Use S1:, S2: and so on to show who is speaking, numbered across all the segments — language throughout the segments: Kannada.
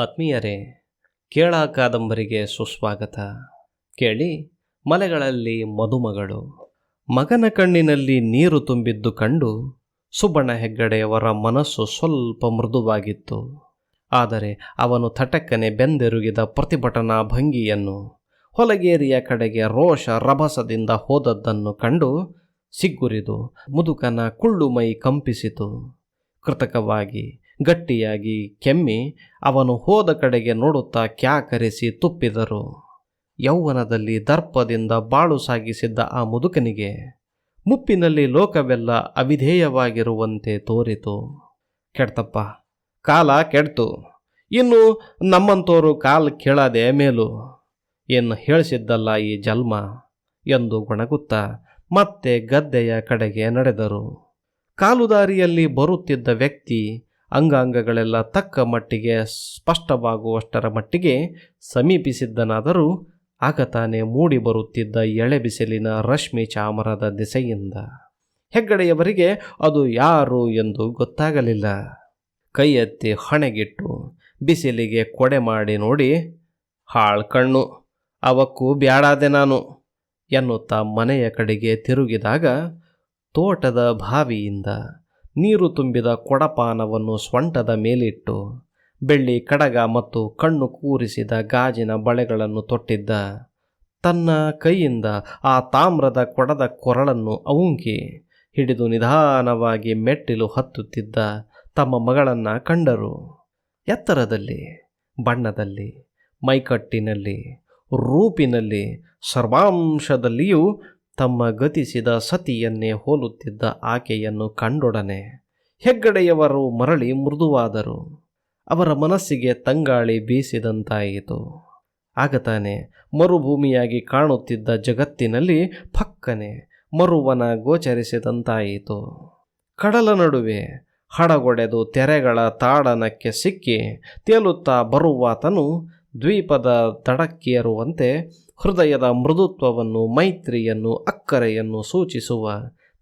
S1: ಆತ್ಮೀಯರೇ, ಕೇಳ ಕಾದಂಬರಿಗೆ ಸುಸ್ವಾಗತ. ಕೇಳಿ, ಮಲೆಗಳಲ್ಲಿ ಮದುಮಗಳು. ಮಗನ ಕಣ್ಣಿನಲ್ಲಿ ನೀರು ತುಂಬಿದ್ದು ಕಂಡು ಸುಬ್ಬಣ್ಣ ಹೆಗ್ಗಡೆಯವರ ಮನಸ್ಸು ಸ್ವಲ್ಪ ಮೃದುವಾಗಿತ್ತು. ಆದರೆ ಅವನು ತಟಕ್ಕನೆ ಬೆಂದೆರುಗಿದ ಪ್ರತಿಭಟನಾ ಭಂಗಿಯನ್ನು, ಹೊಲಗೇರಿಯ ಕಡೆಗೆ ರೋಷ ರಭಸದಿಂದ ಹೋದದ್ದನ್ನು ಕಂಡು ಸಿಗ್ಗುರಿದು ಮುದುಕನ ಕುಳ್ಳು ಮೈ ಕಂಪಿಸಿತು. ಕೃತಕವಾಗಿ ಗಟ್ಟಿಯಾಗಿ ಕೆಮ್ಮಿ ಅವನು ಹೋದ ಕಡೆಗೆ ನೋಡುತ್ತಾ ಕ್ಯಾಕರಿಸಿ ತುಪ್ಪಿದರು. ಯೌವನದಲ್ಲಿ ದರ್ಪದಿಂದ ಬಾಳು ಸಾಗಿಸಿದ್ದ ಆ ಮುದುಕನಿಗೆ ಮುಪ್ಪಿನಲ್ಲಿ ಲೋಕವೆಲ್ಲ ಅವಿಧೇಯವಾಗಿರುವಂತೆ ತೋರಿತು. ಕೆಡ್ತಪ್ಪ, ಕಾಲ ಕೆಡ್ತು. ಇನ್ನು ನಮ್ಮಂತೋರು ಕಾಲು ಕೇಳದೆ ಮೇಲು. ಏನು ಹೇಳಿಸಿದ್ದಲ್ಲ ಈ ಜಲ್ಮ ಎಂದು ಗೊಣಗುತ್ತಾ ಮತ್ತೆ ಗದ್ದೆಯ ಕಡೆಗೆ ನಡೆದರು. ಕಾಲುದಾರಿಯಲ್ಲಿ ಬರುತ್ತಿದ್ದ ವ್ಯಕ್ತಿ ಅಂಗಾಂಗಗಳೆಲ್ಲ ತಕ್ಕ ಮಟ್ಟಿಗೆ ಸ್ಪಷ್ಟವಾಗುವಷ್ಟರ ಮಟ್ಟಿಗೆ ಸಮೀಪಿಸಿದ್ದನಾದರೂ ಆಗ ತಾನೇ ಮೂಡಿ ಬರುತ್ತಿದ್ದ ಎಳೆ ಬಿಸಿಲಿನ ರಶ್ಮಿ ಚಾಮರದ ದಿಸೆಯಿಂದ. ಹೆಗ್ಗಡೆಯವರಿಗೆ ಅದು ಯಾರು ಎಂದು ಗೊತ್ತಾಗಲಿಲ್ಲ. ಕೈ ಎತ್ತಿ ಹಣೆಗಿಟ್ಟು ಬಿಸಿಲಿಗೆ ಕೊಡೆ ಮಾಡಿ ನೋಡಿ, ಹಾಳ್ ಕಣ್ಣು, ಅವಕ್ಕೂ ಬ್ಯಾಡಾದೆ ನಾನು, ಎನ್ನುತ್ತಾ ಮನೆಯ ಕಡೆಗೆ ತಿರುಗಿದಾಗ ತೋಟದ ಬಾವಿಯಿಂದ ನೀರು ತುಂಬಿದ ಕೊಡಪಾನವನ್ನು ಸ್ವಂಟದ ಮೇಲಿಟ್ಟು, ಬೆಳ್ಳಿ ಕಡಗ ಮತ್ತು ಕಣ್ಣು ಕೂರಿಸಿದ ಗಾಜಿನ ಬಳೆಗಳನ್ನು ತೊಟ್ಟಿದ್ದ. ತನ್ನ ಕೈಯಿಂದ ಆ ತಾಮ್ರದ ಕೊಡದ ಕೊರಳನ್ನು ಅವುಂಕಿ, ಹಿಡಿದು ನಿಧಾನವಾಗಿ ಮೆಟ್ಟಿಲು ಹತ್ತುತ್ತಿದ್ದ ತಮ್ಮ ಮಗಳನ್ನು ಕಂಡರು. ಎತ್ತರದಲ್ಲಿ, ಬಣ್ಣದಲ್ಲಿ, ಮೈಕಟ್ಟಿನಲ್ಲಿ, ರೂಪಿನಲ್ಲಿ, ಸರ್ವಾಂಶದಲ್ಲಿಯೂ ತಮ್ಮ ಗತಿಸಿದ ಸತಿಯನ್ನೇ ಹೋಲುತ್ತಿದ್ದ ಆಕೆಯನ್ನು ಕಂಡೊಡನೆ. ಹೆಗ್ಗಡೆಯವರು ಮರಳಿ ಮೃದುವಾದರು. ಅವರ ಮನಸ್ಸಿಗೆ ತಂಗಾಳಿ ಬೀಸಿದಂತಾಯಿತು. ಆಗತಾನೆ ಮರುಭೂಮಿಯಾಗಿ ಕಾಣುತ್ತಿದ್ದ ಜಗತ್ತಿನಲ್ಲಿ ಫಕ್ಕನೆ ಮರುವನ ಗೋಚರಿಸಿದಂತಾಯಿತು. ಕಡಲ ನಡುವೆ ಹಡಗೊಡೆದು ತೆರೆಗಳ ತಾಡನಕ್ಕೆ ಸಿಕ್ಕಿ ತೇಲುತ್ತಾ ಬರುವಾತನು ದ್ವೀಪದ ದಡಕ್ಕೇರುವಂತೆ ಹೃದಯದ ಮೃದುತ್ವವನ್ನು, ಮೈತ್ರಿಯನ್ನು, ಅಕ್ಕರೆಯನ್ನು ಸೂಚಿಸುವ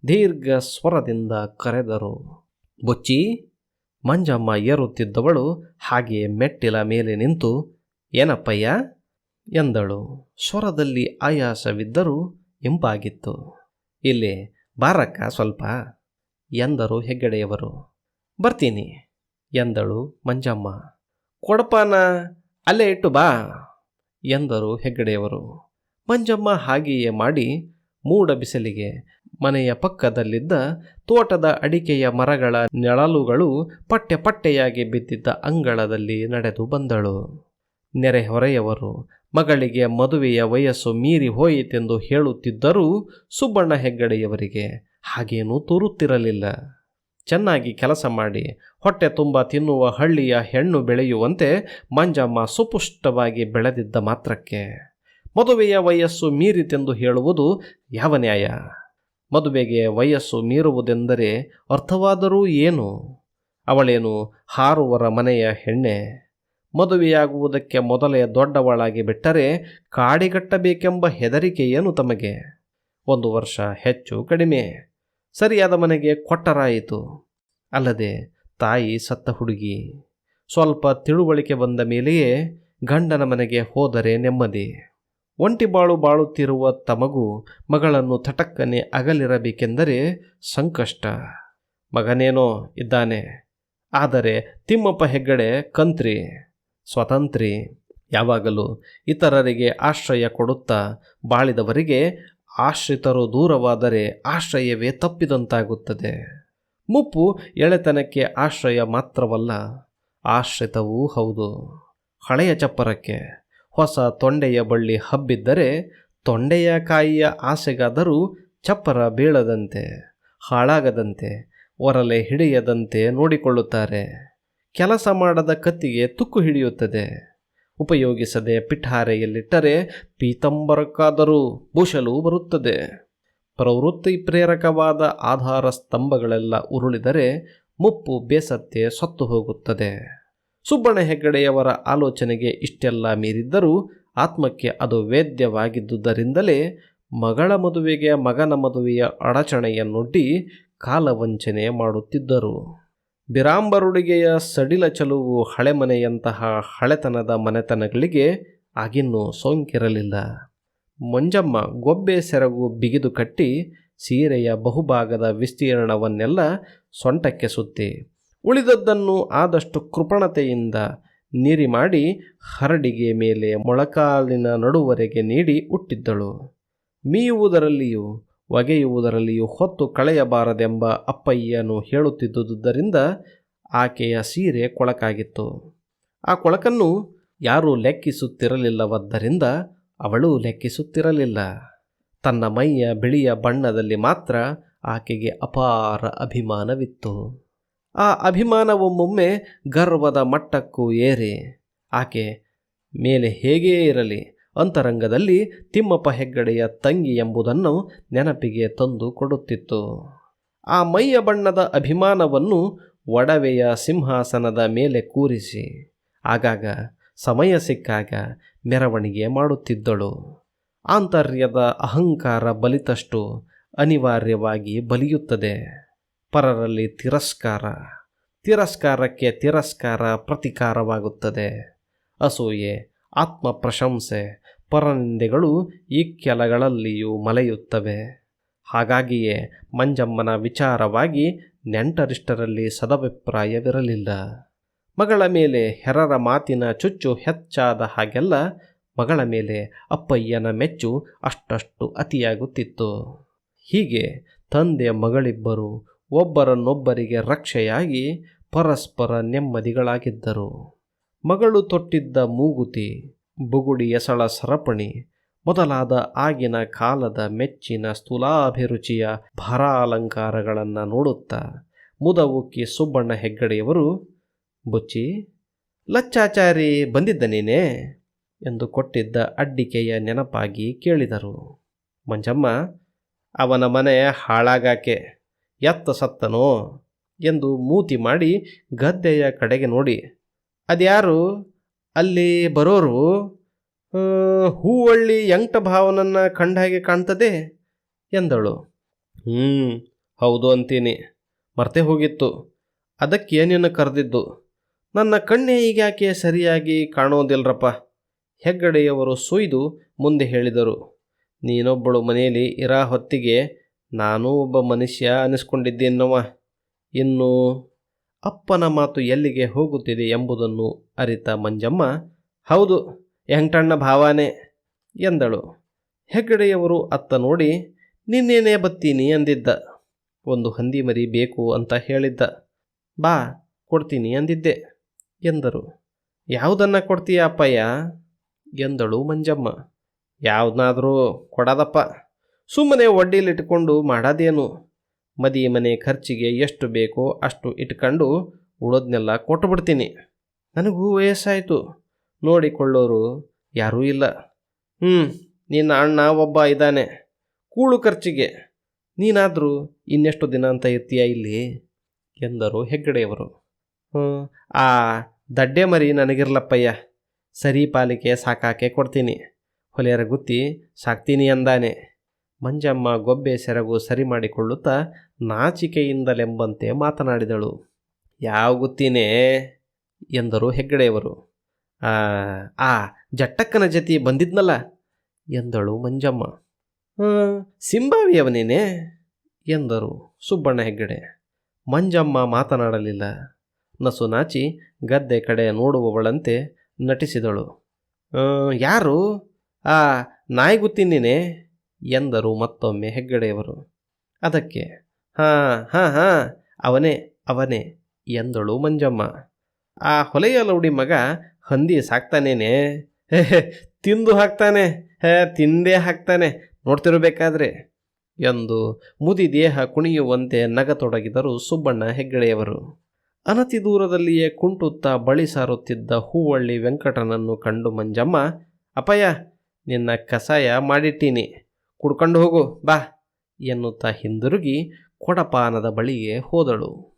S1: ದೀರ್ಘ ಸ್ವರದಿಂದ ಕರೆದರು. ಬೊಚ್ಚಿ, ಮಂಜಮ್ಮ ಏರುತ್ತಿದ್ದವಳು ಹಾಗೆಯೇ ಮೆಟ್ಟಿಲ ಮೇಲೆ ನಿಂತು, ಏನಪ್ಪಯ್ಯ? ಎಂದಳು. ಸ್ವರದಲ್ಲಿ ಆಯಾಸವಿದ್ದರೂ ಇಂಪಾಗಿತ್ತು. ಇಲ್ಲಿ ಬಾರಕ್ಕ ಸ್ವಲ್ಪ, ಎಂದರು ಹೆಗ್ಗಡೆಯವರು. ಬರ್ತೀನಿ, ಎಂದಳು ಮಂಜಮ್ಮ. ಕೊಡಪಾನ, ಅಲ್ಲೇ ಇಟ್ಟು ಬಾ. ಎಂದರು ಹೆಗ್ಗಡೆಯವರು. ಮಂಜಮ್ಮ ಹಾಗೆಯೇ ಮಾಡಿ ಮೂಡ ಬಿಸಿಲಿಗೆ ಮನೆಯ ಪಕ್ಕದಲ್ಲಿದ್ದ ತೋಟದ ಅಡಿಕೆಯ ಮರಗಳ ನೆಳಲುಗಳು ಪಟ್ಟೆ ಪಟ್ಟೆಯಾಗಿ ಬಿದ್ದಿದ್ದ ಅಂಗಳದಲ್ಲಿ ನಡೆದು ಬಂದಳು. ನೆರೆಹೊರೆಯವರು ಮಗಳಿಗೆ ಮದುವೆಯ ವಯಸ್ಸು ಮೀರಿ ಹೋಯಿತೆಂದು ಹೇಳುತ್ತಿದ್ದರೂ ಸುಬ್ಬಣ್ಣ ಹೆಗ್ಗಡೆಯವರಿಗೆ ಹಾಗೇನೂ ತೋರುತ್ತಿರಲಿಲ್ಲ. ಚೆನ್ನಾಗಿ ಕೆಲಸ ಮಾಡಿ, ಹೊಟ್ಟೆ ತುಂಬ ತಿನ್ನುವ ಹಳ್ಳಿಯ ಹೆಣ್ಣು ಬೆಳೆಯುವಂತೆ ಮಂಜಮ್ಮ ಸುಪುಷ್ಟವಾಗಿ ಬೆಳೆದಿದ್ದ ಮಾತ್ರಕ್ಕೆ. ಮದುವೆಯ ವಯಸ್ಸು ಮೀರಿತೆಂದು ಹೇಳುವುದು ಯಾವ ನ್ಯಾಯ? ಮದುವೆಗೆ ವಯಸ್ಸು ಮೀರುವುದೆಂದರೆ ಅರ್ಥವಾದರೂ ಏನು? ಅವಳೇನು ಹಾರುವರ ಮನೆಯ ಹೆಣ್ಣೆ? ಮದುವೆಯಾಗುವುದಕ್ಕೆ ಮೊದಲೇ ದೊಡ್ಡವಳಾಗಿ ಬಿಟ್ಟರೆ ಕಾಡಿಗಟ್ಟಬೇಕೆಂಬ ಹೆದರಿಕೆ ಏನು ತಮಗೆ? ಒಂದು ವರ್ಷ ಹೆಚ್ಚು ಕಡಿಮೆ. ಸರಿಯಾದ ಮನೆಗೆ ಕೊಟ್ಟರಾಯಿತು. ಅಲ್ಲದೆ ತಾಯಿ ಸತ್ತ ಹುಡುಗಿ, ಸ್ವಲ್ಪ ತಿಳುವಳಿಕೆ ಬಂದ ಮೇಲೆಯೇ ಗಂಡನ ಮನೆಗೆ ಹೋದರೆ ನೆಮ್ಮದಿ. ಒಂಟಿ ಬಾಳು ಬಾಳುತ್ತಿರುವ ತಮಗೂ ಮಗಳನ್ನು ತಟಕ್ಕನೆ ಅಗಲಿರಬೇಕೆಂದರೆ ಸಂಕಷ್ಟ. ಮಗನೇನೋ ಇದ್ದಾನೆ. ಆದರೆ ತಿಮ್ಮಪ್ಪ ಹೆಗ್ಗಡೆ ಕಂತ್ರಿ, ಸ್ವತಂತ್ರಿ. ಯಾವಾಗಲೂ ಇತರರಿಗೆ ಆಶ್ರಯ ಕೊಡುತ್ತಾ ಬಾಳಿದವರಿಗೆ ಆಶ್ರಿತರು ದೂರವಾದರೆ ಆಶ್ರಯವೇ ತಪ್ಪಿದಂತಾಗುತ್ತದೆ. ಮುಪ್ಪು ಎಳೆತನಕ್ಕೆ ಆಶ್ರಯ ಮಾತ್ರವಲ್ಲ, ಆಶ್ರಿತವೂ ಹೌದು. ಹಳೆಯ ಚಪ್ಪರಕ್ಕೆ ಹೊಸ ತೊಂಡೆಯ ಬಳ್ಳಿ ಹಬ್ಬಿದ್ದರೆ ತೊಂಡೆಯ ಕಾಯಿಯ ಆಸೆಗಾದರೂ ಚಪ್ಪರ ಬೀಳದಂತೆ, ಹಾಳಾಗದಂತೆ, ಒರಲೆ ಹಿಡಿಯದಂತೆ ನೋಡಿಕೊಳ್ಳುತ್ತಾರೆ. ಕೆಲಸ ಮಾಡದ ಕತ್ತಿಗೆ ತುಕ್ಕು ಹಿಡಿಯುತ್ತದೆ. ಉಪಯೋಗಿಸದೆ ಪಿಠಾರೆಯಲ್ಲಿಟ್ಟರೆ ಪೀತಂಬರಕ್ಕಾದರೂ ಬುಷಲು ಬರುತ್ತದೆ. ಪ್ರವೃತ್ತಿ ಪ್ರೇರಕವಾದ ಆಧಾರ ಸ್ತಂಭಗಳೆಲ್ಲ ಉರುಳಿದರೆ ಮುಪ್ಪು ಬೇಸತ್ತೆ ಸತ್ತು ಹೋಗುತ್ತದೆ. ಸುಬ್ಬಣ್ಣ ಹೆಗ್ಗಡೆಯವರ ಆಲೋಚನೆಗೆ ಇಷ್ಟೆಲ್ಲ ಮೀರಿದ್ದರೂ ಆತ್ಮಕ್ಕೆ ಅದು ವೇದ್ಯವಾಗಿದ್ದುದರಿಂದಲೇ ಮಗಳ ಮದುವೆಗೆ ಮಗನ ಮದುವೆಯ ಅಡಚಣೆಯನ್ನೊಡ್ಡಿ ಕಾಲವಂಚನೆ ಮಾಡುತ್ತಿದ್ದರು. ಬಿರಾಂಬರುಡಿಗೆಯ ಸಡಿಲ ಚಲುವು ಹಳೆಮನೆಯಂತಹ ಹಳೆತನದ ಮನೆತನಗಳಿಗೆ ಆಗಿನ್ನೂ ಸೋಂಕಿರಲಿಲ್ಲ. ಮಂಜಮ್ಮ ಗೊಬ್ಬೆ ಸೆರಗು ಬಿಗಿದು ಕಟ್ಟಿ ಸೀರೆಯ ಬಹುಭಾಗದ ವಿಸ್ತೀರ್ಣವನ್ನೆಲ್ಲ ಸೊಂಟಕ್ಕೆ ಸುತ್ತಿ ಉಳಿದದ್ದನ್ನು ಆದಷ್ಟು ಕೃಪಣತೆಯಿಂದ ನೀರಿ ಮಾಡಿ ಹರಡಿಗೆ ಮೇಲೆ ಮೊಳಕಾಲಿನ ನಡುವರೆಗೆ ನೀಡಿ ಹುಟ್ಟಿದ್ದಳು ಮೀಯುವುದರಲ್ಲಿಯೂ ಒಗೆಯುವುದರಲ್ಲಿಯೂ ಹೊತ್ತು ಕಳೆಯಬಾರದೆಂಬ ಅಪ್ಪಯ್ಯನು ಹೇಳುತ್ತಿದ್ದುದರಿಂದ ಆಕೆಯ ಸೀರೆ ಕೊಳಕಾಗಿತ್ತು. ಆ ಕೊಳಕನ್ನು ಯಾರೂ ಲೆಕ್ಕಿಸುತ್ತಿರಲಿಲ್ಲವಾದ್ದರಿಂದ ಅವಳು ಲೆಕ್ಕಿಸುತ್ತಿರಲಿಲ್ಲ. ತನ್ನ ಮೈಯ ಬಿಳಿಯ ಬಣ್ಣದಲ್ಲಿ ಮಾತ್ರ ಆಕೆಗೆ ಅಪಾರ ಅಭಿಮಾನವಿತ್ತು. ಆ ಅಭಿಮಾನವೊಮ್ಮೊಮ್ಮೆ ಗರ್ವದ ಮಟ್ಟಕ್ಕೂ ಏರಿ, ಆಕೆ ಮೇಲೆ ಹೇಗೇ ಇರಲಿ ಅಂತರಂಗದಲ್ಲಿ ತಿಮ್ಮಪ್ಪ ಹೆಗ್ಗಡೆಯ ತಂಗಿ ಎಂಬುದನ್ನು ನೆನಪಿಗೆ ತಂದು ಕೊಡುತ್ತಿತ್ತು. ಆ ಮೈಯ ಬಣ್ಣದ ಅಭಿಮಾನವನ್ನು ಒಡವೆಯ ಸಿಂಹಾಸನದ ಮೇಲೆ ಕೂರಿಸಿ, ಆಗಾಗ ಸಮಯ ಸಿಕ್ಕಾಗ ಮೆರವಣಿಗೆ ಮಾಡುತ್ತಿದ್ದಳು. ಆಂತರ್ಯದ ಅಹಂಕಾರ ಬಲಿತಷ್ಟು ಅನಿವಾರ್ಯವಾಗಿ ಬಲಿಯುತ್ತದೆ. ಪರರಲ್ಲಿ ತಿರಸ್ಕಾರ, ತಿರಸ್ಕಾರಕ್ಕೆ ತಿರಸ್ಕಾರ ಪ್ರತಿಕಾರವಾಗುತ್ತದೆ. ಅಸೂಯೆ ಆತ್ಮ ಪ್ರಶಂಸೆ ಪರನಿಂದೆಗಳು ಈ ಕೆಲಗಳಲ್ಲಿಯೂ ಮಲೆಯುತ್ತವೆ. ಹಾಗಾಗಿಯೇ ಮಂಜಮ್ಮನ ವಿಚಾರವಾಗಿ ನೆಂಟರಿಷ್ಟರಲ್ಲಿ ಸದಭಿಪ್ರಾಯವಿರಲಿಲ್ಲ. ಮಗಳ ಮೇಲೆ ಹೆರರ ಮಾತಿನ ಚುಚ್ಚು ಹೆಚ್ಚಾದ ಹಾಗೆಲ್ಲ ಮಗಳ ಮೇಲೆ ಅಪ್ಪಯ್ಯನ ಮೆಚ್ಚು ಅಷ್ಟಷ್ಟು ಅತಿಯಾಗುತ್ತಿತ್ತು. ಹೀಗೆ ತಂದೆ ಮಗಳಿಬ್ಬರು ಒಬ್ಬರನ್ನೊಬ್ಬರಿಗೆ ರಕ್ಷೆಯಾಗಿ ಪರಸ್ಪರ ನೆಮ್ಮದಿಗಳಾಗಿದ್ದರು. ಮಗಳು ತೊಟ್ಟಿದ್ದ ಮೂಗುತಿ, ಬುಗುಡಿ ಎಸಳ ಸರಪಣಿ, ಮೊದಲಾದ ಆಗಿನ ಕಾಲದ ಮೆಚ್ಚಿನ ಸ್ಥೂಲಾಭಿರುಚಿಯ ಭಾರಾಲಂಕಾರಗಳನ್ನು ನೋಡುತ್ತಾ ಮುದವುಕ್ಕಿ ಸುಬ್ಬಣ್ಣ ಹೆಗ್ಗಡೆಯವರು, ಬುಚ್ಚಿ, ಲಚ್ಚಾಚಾರಿ ಬಂದಿದ್ದ ನೀನೇ? ಎಂದು ಕೊಟ್ಟಿದ್ದ ಅಡ್ಡಿಕೆಯ ನೆನಪಾಗಿ ಕೇಳಿದರು. ಮಂಜಮ್ಮ, ಅವನ ಮನೆ ಹಾಳಾಗಾಕೆ ಎತ್ತ ಸತ್ತನೋ? ಎಂದು ಮೂತಿ ಮಾಡಿ ಗದ್ದೆಯ ಕಡೆಗೆ ನೋಡಿ ಅದ್ಯಾರು? ಅಲ್ಲಿ ಬರೋರು ಹೂವಳ್ಳಿ ಎಂಟ ಭಾವನನ್ನು ಕಂಡ ಹಾಗೆ ಕಾಣ್ತದೆ ಎಂದಳು. ಹ್ಞೂ ಹೌದು ಅಂತೀನಿ. ಮರ್ತೆ ಹೋಗಿತ್ತು. ಅದಕ್ಕೆ ನಿನ್ನ ಕರೆದಿದ್ದು. ನನ್ನ ಕಣ್ಣೆ ಈಗ್ಯಾಕೆ ಸರಿಯಾಗಿ ಕಾಣೋದಿಲ್ರಪ್ಪ. ಹೆಗ್ಗಡೆಯವರು ಸುಯ್ದು ಮುಂದೆ ಹೇಳಿದರು. ನೀನೊಬ್ಬಳು ಮನೆಯಲ್ಲಿ ಇರಾ ಹೊತ್ತಿಗೆ ನಾನೂ ಒಬ್ಬ ಮನುಷ್ಯ ಅನಿಸ್ಕೊಂಡಿದ್ದೇನವ ಇನ್ನು ಅಪ್ಪನ ಮಾತು ಎಲ್ಲಿಗೆ ಹೋಗುತ್ತಿದೆ ಎಂಬುದನ್ನು ಅರಿತ ಮಂಜಮ್ಮ, ಹೌದು ಎಂಟಣ್ಣ ಭಾವಾನೆ ಎಂದಳು. ಹೆಗ್ಗಡೆಯವರು ಅತ್ತ ನೋಡಿ, ನಿನ್ನೇನೇ ಬತ್ತೀನಿ ಅಂದಿದ್ದ. ಒಂದು ಹಂದಿ ಮರಿ ಬೇಕು ಅಂತ ಹೇಳಿದ್ದ. ಬಾ, ಕೊಡ್ತೀನಿ ಅಂದಿದ್ದೆ ಎಂದರು. ಯಾವುದನ್ನು ಕೊಡ್ತೀಯ ಅಪ್ಪಯ್ಯ? ಎಂದಳು ಮಂಜಮ್ಮ. ಯಾವುದನ್ನಾದರೂ ಕೊಡದಪ್ಪ. ಸುಮ್ಮನೆ ಒಡ್ಡಿಲಿಟ್ಟುಕೊಂಡು ಮಾಡೋದೇನು? ಮದಿ ಮನೆ ಖರ್ಚಿಗೆ ಎಷ್ಟು ಬೇಕೋ ಅಷ್ಟು ಇಟ್ಕೊಂಡು ಉಳೋದ್ನೆಲ್ಲ ಕೊಟ್ಟುಬಿಡ್ತೀನಿ ನನಗೂ ವಯಸ್ಸಾಯಿತು. ನೋಡಿಕೊಳ್ಳೋರು ಯಾರೂ ಇಲ್ಲ. ಹ್ಞೂ ನಿನ್ನ ಅಣ್ಣ ಒಬ್ಬ ಇದ್ದಾನೆ. ಕೂಳು ಖರ್ಚಿಗೆ. ನೀನಾದರೂ ಇನ್ನೆಷ್ಟು ದಿನ ಅಂತ ಇರ್ತೀಯ ಇಲ್ಲಿ? ಎಂದರು ಹೆಗ್ಗಡೆಯವರು. ಹ್ಞೂ ಆ ದಡ್ಡೆ ಮರಿ ನನಗಿರ್ಲಪ್ಪಯ್ಯ. ಸರಿ ಪಾಲಿಕೆ ಸಾಕಾಕೆ ಕೊಡ್ತೀನಿ. ಹೊಲೆಯರ ಗುತ್ತಿ ಸಾಕ್ತೀನಿ ಅಂದಾನೆ. ಮಂಜಮ್ಮ ಗೊಬ್ಬೆ ಸೆರಗು ಸರಿ ಮಾಡಿಕೊಳ್ಳುತ್ತಾ ನಾಚಿಕೆಯಿಂದಲೆಂಬಂತೆ ಮಾತನಾಡಿದಳು. ಯಾವ ಗುತ್ತಿನೇ? ಎಂದರು ಹೆಗ್ಗಡೆಯವರು. ಆ ಜಟ್ಟಕ್ಕನ ಜತಿ ಬಂದಿದ್ನಲ್ಲ? ಎಂದಳು ಮಂಜಮ್ಮ. "ಹ್ಮ್, ಸಿಂಬಾವಿಯವನೇನೆ? ಎಂದರು ಸುಬ್ಬಣ್ಣ ಹೆಗ್ಗಡೆ. ಮಂಜಮ್ಮ ಮಾತನಾಡಲಿಲ್ಲ. ನಸು ನಾಚಿ ಗದ್ದೆ ಕಡೆ ನೋಡುವವಳಂತೆ ನಟಿಸಿದಳು. ಯಾರು? ಆ ನಾಯಿಗುತ್ತಿನೇನೆ ಎಂದರು ಮತ್ತೊಮ್ಮೆ ಹೆಗ್ಗಡೆಯವರು. ಅದಕ್ಕೆ ಹಾಂ ಹಾಂ ಹಾಂ. ಅವನೇ ಅವನೇ ಎಂದಳು ಮಂಜಮ್ಮ. ಆ ಹೊಲೆಯ ಲೌಡಿ ಮಗ ಹಂದಿ ಸಾಕ್ತಾನೇನೆ. ತಿಂದು ಹಾಕ್ತಾನೆ. ಹೇ, ತಿಂದೇ ಹಾಕ್ತಾನೆ. ನೋಡ್ತಿರಬೇಕಾದ್ರೆ ಎಂದು ಮುದಿ ದೇಹ ಕುಣಿಯುವಂತೆ ನಗತೊಡಗಿದರು ಸುಬ್ಬಣ್ಣ ಹೆಗ್ಗಡೆಯವರು. ಅನತಿ ದೂರದಲ್ಲಿಯೇ ಕುಂಟುತ್ತಾ ಬಳಿ ಸಾರುತ್ತಿದ್ದ ಹೂವಳ್ಳಿ ವೆಂಕಟನನ್ನು ಕಂಡು ಮಂಜಮ್ಮ ಅಪಯ ನಿನ್ನ ಕಸಾಯ ಮಾಡಿಟ್ಟೀನಿ. ಕುಡ್ಕೊಂಡು ಹೋಗು, ಬಾ ಎನ್ನುತ್ತಾ ಹಿಂದಿರುಗಿ ಕೊಡಪಾನದ ಬಳಿಗೆ ಹೋದಳು.